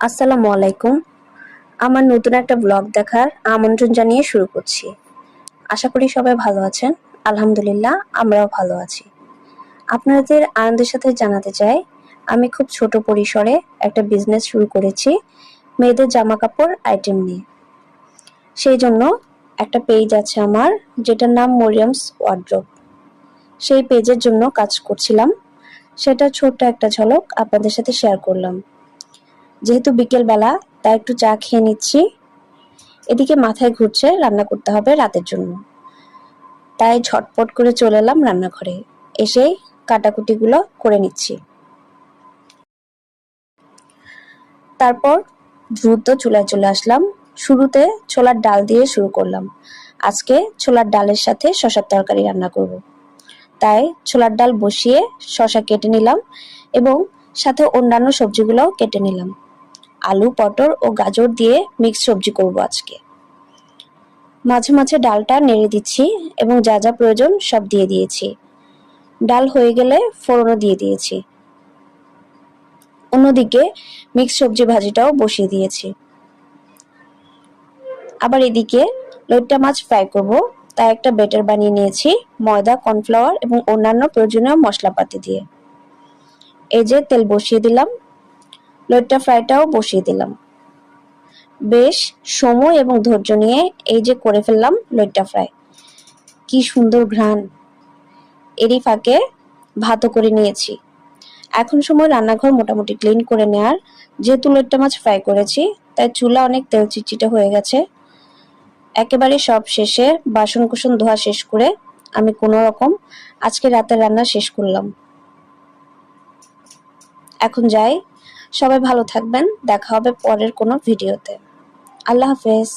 আসসালামু আলাইকুম। আমার নতুন একটা ব্লগ দেখার আমন্ত্রণ জানিয়ে শুরু করছি। আশা করি সবাই ভালো আছেন। আলহামদুলিল্লাহ, আমরাও ভালো আছি। আপনাদের আনন্দের সাথে জানাতে চাই, আমি খুব ছোট পরিসরে একটা বিজনেস শুরু করেছি, মেয়েদের জামা কাপড় আইটেম নিয়ে। সেই জন্য একটা পেজ আছে আমার, যেটার নাম মরিয়ামস ওয়ার্ড্রোব সেই পেজের জন্য কাজ করছিলাম। সেটা ছোট্ট একটা ঝলক আপনাদের সাথে শেয়ার করলাম। যেহেতু বিকেল বেলা তাই একটু চা খেয়ে নিচ্ছি। এদিকে মাথায় ঘুরছে, রান্না করতে হবে রাতের জন্য। তাই ঝটপট করে চলে এলাম রান্নাঘরে। এসেই কাটাকুটিগুলো করে নিচ্ছি। তারপর দ্রুত চুলায় চলে আসলাম। শুরুতে ছোলার ডাল দিয়ে শুরু করলাম। আজকে ছোলার ডালের সাথে শশার তরকারি রান্না করব। তাই ছোলার ডাল বসিয়ে শশা কেটে নিলাম এবং সাথে অন্যান্য সবজিগুলোও কেটে নিলাম। আলু, পটল ও গাজর দিয়ে মিক্স সবজি করব আজকে। মাঝে মাঝে ডালটা নেড়ে দিচ্ছি এবং যা যা প্রয়োজন সব দিয়ে দিয়েছি। ডাল হয়ে গেলে ফোড়নও দিয়ে দিয়েছি। অন্যদিকে মিক্স সবজি ভাজিটাও বসিয়ে দিয়েছি। আবার এদিকে লইট্টা মাছ ফ্রাই করব। তাই একটা বেটার বানিয়ে নিয়েছি, ময়দা কর্নফ্লাওয়ার এবং অন্যান্য প্রয়োজনীয় মশলাপাতি দিয়ে। এই যে তেল বসিয়ে দিলাম। লইট্টা ফ্রাইটাও বসিয়ে দিলাম। বেশ, সময় এবং ধৈর্য নিয়ে এই যে করে ফেললাম লইট্টা ফ্রাই। কি সুন্দর ঘ্রাণ। এরই ফাঁকে ভাতও করে নিয়েছি। এখন সময় রান্নাঘর মোটামুটি ক্লিন করে নেওয়ার যেহেতু লইট্টা মাছ ফ্রাই করেছি, তাই চুলা অনেক তেল চিটচিটে হয়ে গেছে। একেবারে সব শেষে বাসন কুসন ধোয়া শেষ করে আমি কোনো রকম আজকে রাতের রান্না শেষ করলাম। এখন যাই সবাই ভালো থাকবেন। দেখা হবে পরের কোনো ভিডিওতে। আল্লাহ হাফেজ।